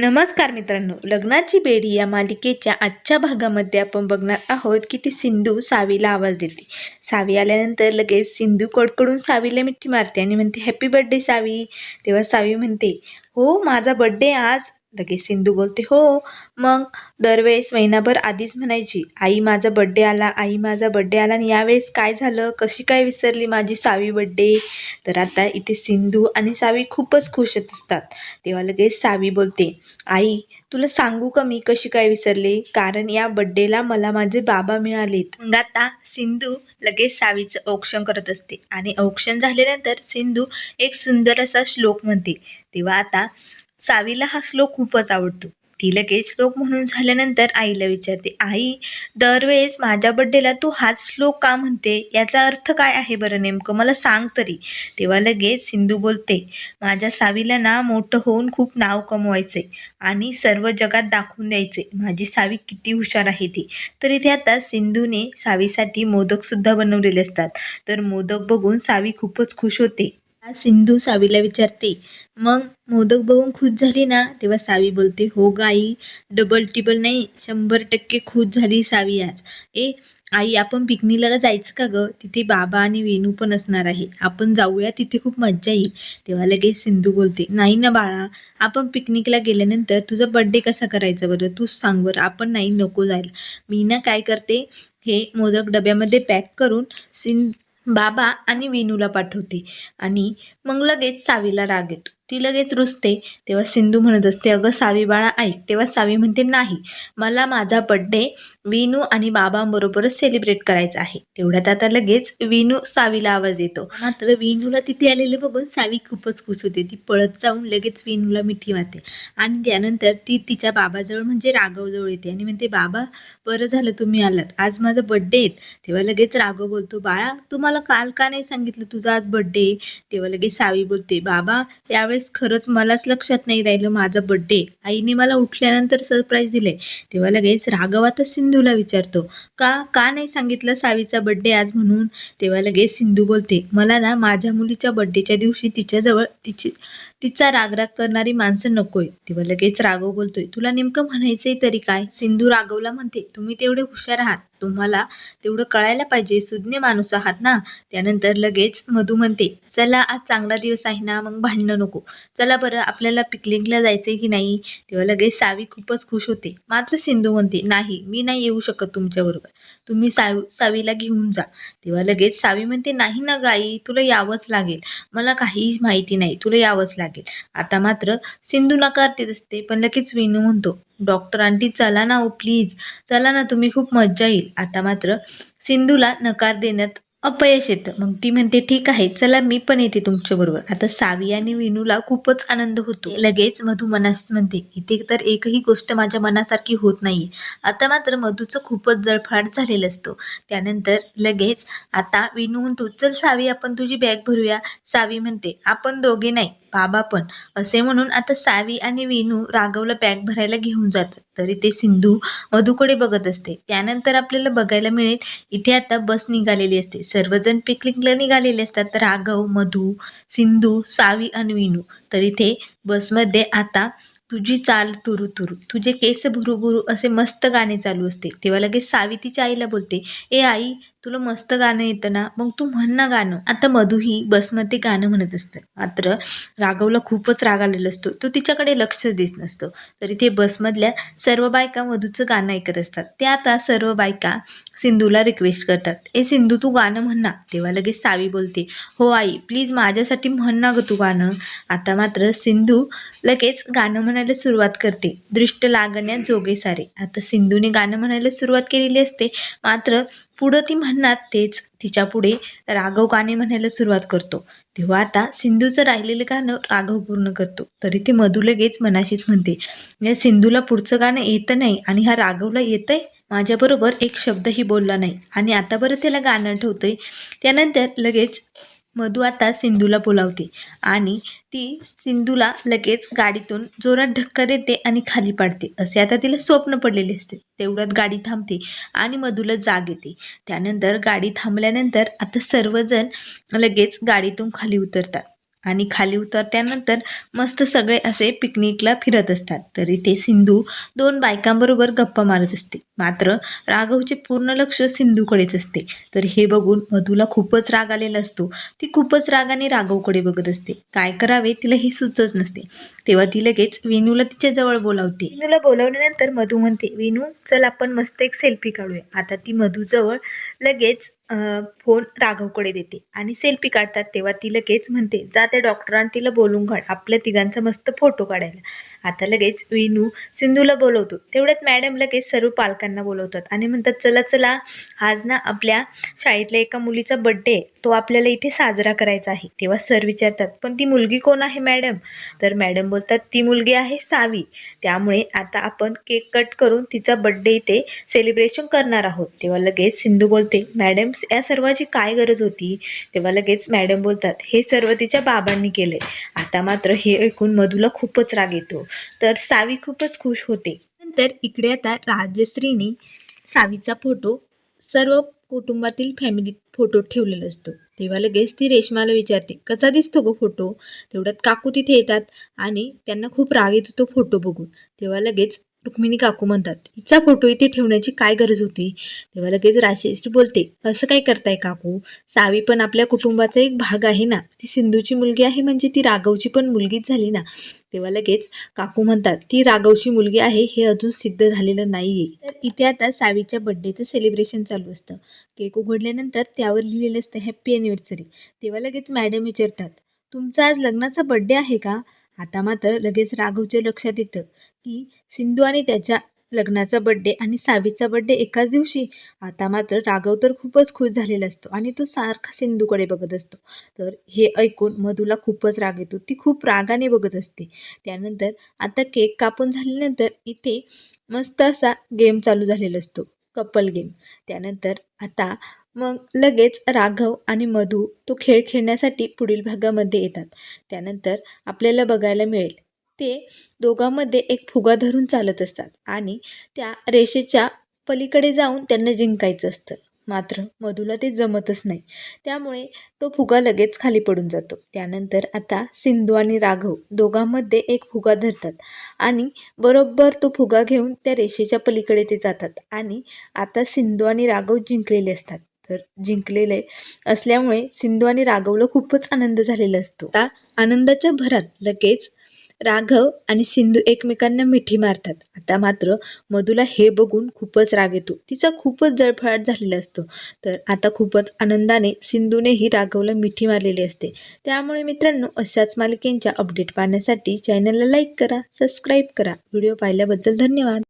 नमस्कार मित्रांनो लग्नाची बेडी या मालिकेच्या आजच्या भागामध्ये आपण बघणार आहोत की ती सिंधू सावीला आवाज देते. सावी आल्यानंतर लगेच सिंधू कडकडून सावीला मिठी मारते आणि म्हणते हॅपी बड्डे सावी. तेव्हा सावी म्हणते हो माझा बड्डे आज. लगेच सिंधू बोलते हो. मग दरवेळेस महिनाभर आधीच म्हणायची आई माझा बड्डे आला आई माझा बड्डे आला आणि यावेळेस काय झालं? कशी काय विसरली माझी सावी बड्डे तर आता इथे सिंधू आणि सावी खूपच खुश होत असतात. तेव्हा लगेच सावी बोलते आई तुला सांगू का मी कशी काय विसरले? कारण या बड्डेला मला माझे बाबा मिळालेत. मग आता सिंधू लगेच सावीचं औक्षण करत असते आणि औक्षण झाल्यानंतर सिंधू एक सुंदर असा श्लोक म्हणते. तेव्हा आता सावीला हा श्लोक खूपच आवडतो. ती लगेच श्लोक म्हणून झाल्यानंतर आईला विचारते आई दरवेळेस माझ्या बड्डेला तू हाच श्लोक का म्हणते? याचा अर्थ काय आहे बरं नेमकं? मला सांग तरी. तेव्हा लगेच सिंधू बोलते माझ्या सावीला ना मोठं होऊन खूप नाव कमवायचंय आणि सर्व जगात दाखवून द्यायचे माझी सावी किती हुशार आहे ती. तर इथे आता सिंधूने सावीसाठी मोदकसुद्धा बनवलेले असतात. तर मोदक बघून सावी खूपच खुश होते. आज सिंधू सावीला विचारते मग मोदक बघून खुश झाली ना? तेव्हा सावी बोलते हो गाई डबल टिबल नाही शंभर टक्के खुश झाली सावी आज. ए आई आपण पिकनिकला जायचं का गं? तिथे बाबा आणि वेणू पण असणार आहे. आपण जाऊया तिथे खूप मज्जा येईल. तेव्हा लगेच सिंधू बोलते नाही ना बाळा आपण पिकनिकला गेल्यानंतर तुझा बड्डे कसा करायचा बरं? तूच सांग बरं आपण नाही नको जायला. मी ना काय करते हे मोदक डब्यामध्ये पॅक करून सिं बाबा आणि विनूला पाठवते आणि मग लगेच सावीला राग येतो. ती लगेच रुसते. तेव्हा सिंधू म्हणत असते अगं सावी बाळा ऐक तेव्हा सावी म्हणते नाही. मला माझा बड्डे विनू आणि बाबांबरोबरच सेलिब्रेट करायचा आहे तेवढ्यात आता लगेच विनू सावीला आवाज येतो. मात्र विनूला तिथे आलेले बघून सावी खूपच खुश होते. ती पळत जाऊन लगेच विनूला मिठी मारते. आणि त्यानंतर ती तिच्या बाबाजवळ म्हणजे राघवजवळ येते आणि म्हणते बाबा बरं झालं तुम्ही आलात. आज माझा बड्डे आहेत तेव्हा लगेच राघव बोलतो बाळा तू मला काल का नाही सांगितलं तुझा आज बड्डे तेव्हा लगेच सावी बोलते बाबा यावेळेस खरंच मलाच लक्षात नाही राहिलं माझा बड्डे आईने मला उठल्यानंतर सरप्राईज दिले. तेव्हा लगेच राघवातच सिंधूला विचारतो का का नाही सांगितलं सावीचा बड्डे आज म्हणून? तेव्हा लगेच सिंधू बोलते मला ना माझ्या मुलीच्या बड्डेच्या दिवशी तिच्याजवळ तिची तिचा रागराग करणारी माणसं नकोय. तेव्हा लगेच राघव बोलतोय तुला नेमकं म्हणायचंय तरी काय? सिंधू राघवला म्हणते तुम्ही तेवढे हुशार आहात. तुम्हाला तेवढं कळायला पाहिजे. सुज्ञ माणूस आहात ना? त्यानंतर लगेच मधू म्हणते चला आज चांगला दिवस आहे ना मग भांडणं नको. चला बरं आपल्याला पिकनिकला जायचंय की नाही? तेव्हा लगेच सावी खूपच खुश होते. मात्र सिंधू म्हणते नाही मी नाही येऊ शकत तुमच्याबरोबर तुम्ही सावी सावीला घेऊन जा. तेव्हा लगेच सावी म्हणते नाही ना गाई तुला यावंच लागेल. मला काहीच माहिती नाही तुला यावंच लागेल. आता मात्र सिंधू नकारते असते पण लगेच विनू म्हणतो डॉक्टर आंटी चला ना हो, ओ प्लीज चला ना तुम्ही खूप मज्जा येईल. आता मात्र सिंधूला नकार देण्यात अपयश येतं. मग ती म्हणते ठीक आहे चला मी पण येते तुमच्याबरोबर आता सावी आणि विनूला खूपच आनंद होतो. लगेच मधू मनास म्हणते इथे तर एकही गोष्ट माझ्या मनासारखी होत नाहीये. आता मात्र मधूचं खूपच जळफाट झालेलं असतो. त्यानंतर लगेच आता विनू म्हणतो चल सावी आपण तुझी बॅग भरूया. सावी म्हणते आपण दोघे नाही बाबा पण. असे म्हणून आता सावी आणि विनू राघवला बॅग भरायला घेऊन जातात. तरी ते सिंधू मधूकडे बघत असते. त्यानंतर आपल्याला बघायला मिळेल इथे आता बस निघालेली असते. सर्वजण पिकनिकला निघालेले असतात. राघव मधू सिंधू सावी आणि विनू. तर इथे बसमध्ये आता तुझी चाल तुरु तुरु. तुझे केस भुरू भुरू असे मस्त गाणे चालू असते. तेव्हा लगेच सावी तिच्या आईला बोलते ए आई तुला मस्त गाणं येतं ना मग तू म्हण ना गाणं. आता मधू ही बसमध्ये गाणं म्हणत असतं. मात्र राघवला खूपच राग आलेला असतो. तो तिच्याकडे लक्षच देत नसतो. तर इथे बसमधल्या सर्व बायका मधूचं गाणं ऐकत असतात. ते आता सर्व बायका सिंधूला रिक्वेस्ट करतात. ए सिंधू तू गाणं म्हण ना. तेव्हा लगेच सावी बोलते हो आई प्लीज माझ्यासाठी म्हण ना गं तू गाणं. आता मात्र सिंधू लगेच गाणं म्हणायला सुरुवात करते. दृष्ट लागण्या जोगे सारे आता सिंधूने गाणं म्हणायला सुरुवात केलेली असते. मात्र पुढं ती म्हणणार तेच. तिच्या पुढे राघव गाणे म्हणायला सुरुवात करतो. तेव्हा आता सिंधूचं राहिलेलं गाणं राघव पूर्ण करतो. तरी ती मधू लगेच मनाशीच म्हणते या सिंधूला पुढचं गाणं येतं नाही आणि हा राघवला येतंय? माझ्याबरोबर एक शब्दही बोलला नाही आणि आता बरं त्याला गाणं ठेवतंय त्यानंतर लगेच मधू आता सिंधूला बोलावते आणि ती सिंधूला लगेच गाडीतून जोरात धक्का देते आणि खाली पाडते. असे आता तिला स्वप्न पडलेले असते. तेवढ्यात गाडी थांबते आणि मधूला जाग येते. त्यानंतर गाडी थांबल्यानंतर आता सर्वजण लगेच गाडीतून खाली उतरतात. आणि खाली उतरत्यानंतर मस्त सगळे असे पिकनिकला फिरत असतात. तर इथे सिंधू दोन बायकांबरोबर गप्पा मारत असते. मात्र राघवचे पूर्ण लक्ष सिंधूकडेच असते. तर हे बघून मधूला खूपच राग आलेला असतो. ती खूपच रागाने राघवकडे बघत असते. काय करावे तिला हे सुचच नसते. तेव्हा ती लगेच वेणूला तिच्या जवळ बोलावते. वेणूला बोलावल्यानंतर मधू म्हणते वेणू चल आपण मस्त एक सेल्फी काढूया. आता ती मधूजवळ लगेच फोन राघवकडे देते आणि सेल्फी काढतात. तेव्हा ती लगेच म्हणते जा त्या डॉक्टरांना तिला बोलून काढ आपल्या तिघांचा मस्त फोटो काढायला. आता लगेच विनू सिंधूला बोलवतो. तेवढ्यात मॅडम लगेच सर्व पालकांना बोलवतात आणि म्हणतात चला चला आज ना आपल्या शाळेतल्या एका मुलीचा बड्डे तो आपल्याला इथे साजरा करायचा आहे. तेव्हा सर विचारतात पण ती मुलगी कोण आहे मॅडम तर मॅडम बोलतात ती मुलगी आहे सावी. त्यामुळे आता आपण केक कट करून तिचा बड्डे इथे सेलिब्रेशन करणार आहोत. तेव्हा लगेच सिंधू बोलते मॅडम या सर्वाची काय गरज होती? तेव्हा लगेच मॅडम बोलतात हे सर्व तिच्या बाबांनी केले आता मात्र हे ऐकून मधूला खूपच राग येतो. तर सावी खूपच खुश होते. नंतर इकडे आता राजश्रीने सावीचा फोटो सर्व कुटुंबातील फॅमिलीत फोटो ठेवलेला असतो. तेव्हा लगेच ती रेशमाला विचारते कसा दिसतो गो फोटो तेवढ्यात काकू तिथे येतात आणि त्यांना खूप राग येतो तो फोटो बघून. तेव्हा लगेच रुक्मिणी काकू म्हणतात हिचा फोटो इथे ठेवण्याची काय गरज होती? तेव्हा लगेच राशेश्री बोलते असं काय करताय काकू? सावी पण आपल्या कुटुंबाचा एक भाग आहे ना. ती सिंधूची मुलगी आहे म्हणजे ती राघवची पण मुलगीच झाली ना. तेव्हा लगेच काकू म्हणतात ती राघवची मुलगी आहे हे अजून सिद्ध झालेलं नाही आहे तर इथे आता सावीच्या बड्डेचं सेलिब्रेशन चालू असतं. केक उघडल्यानंतर त्यावर लिहिलेलं असतं हॅप्पी ॲनिव्हर्सरी तेव्हा लगेच मॅडम विचारतात तुमचा आज लग्नाचा बड्डे आहे का? आता मात्र लगेच राघवच्या लक्षात येतं की सिंधू आणि त्याच्या लग्नाचा बड्डे आणि सावीचा बड्डे एकाच दिवशी. आता मात्र राघव तर खूपच खुश झालेला असतो आणि तो सारखा सिंधूकडे बघत असतो. तर हे ऐकून मधूला खूपच राग येतो. ती खूप रागाने बघत असते. त्यानंतर आता केक कापून झाल्यानंतर इथे मस्त असा गेम चालू झालेला असतो. कपल गेम त्यानंतर आता मग लगेच राघव आणि मधू तो खेळ खेळण्यासाठी पुढील भागामध्ये येतात. त्यानंतर आपल्याला बघायला मिळेल. ते दोघांमध्ये एक फुगा धरून चालत असतात आणि त्या रेषेच्या पलीकडे जाऊन त्यांना जिंकायचं असतं. मात्र मधूला ते जमतच नाही. त्यामुळे तो फुगा लगेच खाली पडून जातो. त्यानंतर आता सिंधू आणि राघव दोघांमध्ये एक फुगा धरतात आणि बरोबर तो फुगा घेऊन त्या रेषेच्या पलीकडे ते जातात आणि आता सिंधू आणि राघव जिंकलेले असतात. तर जिंकलेले असल्यामुळे सिंधू आणि राघवला खूपच आनंद झालेला असतो. आता आनंदाच्या भरात लगेच राघव आणि सिंधू एकमेकांना मिठी मारतात. आता मात्र मधूला हे बघून खूपच राग येतो. तिचा खूपच जळफळाट झालेला असतो. तर आता खूपच आनंदाने सिंधूनेही राघवला मिठी मारलेली असते. त्यामुळे मित्रांनो अशाच मालिकेंच्या अपडेट पाहण्यासाठी चॅनलला लाईक करा सबस्क्राईब करा. व्हिडिओ पाहिल्याबद्दल धन्यवाद.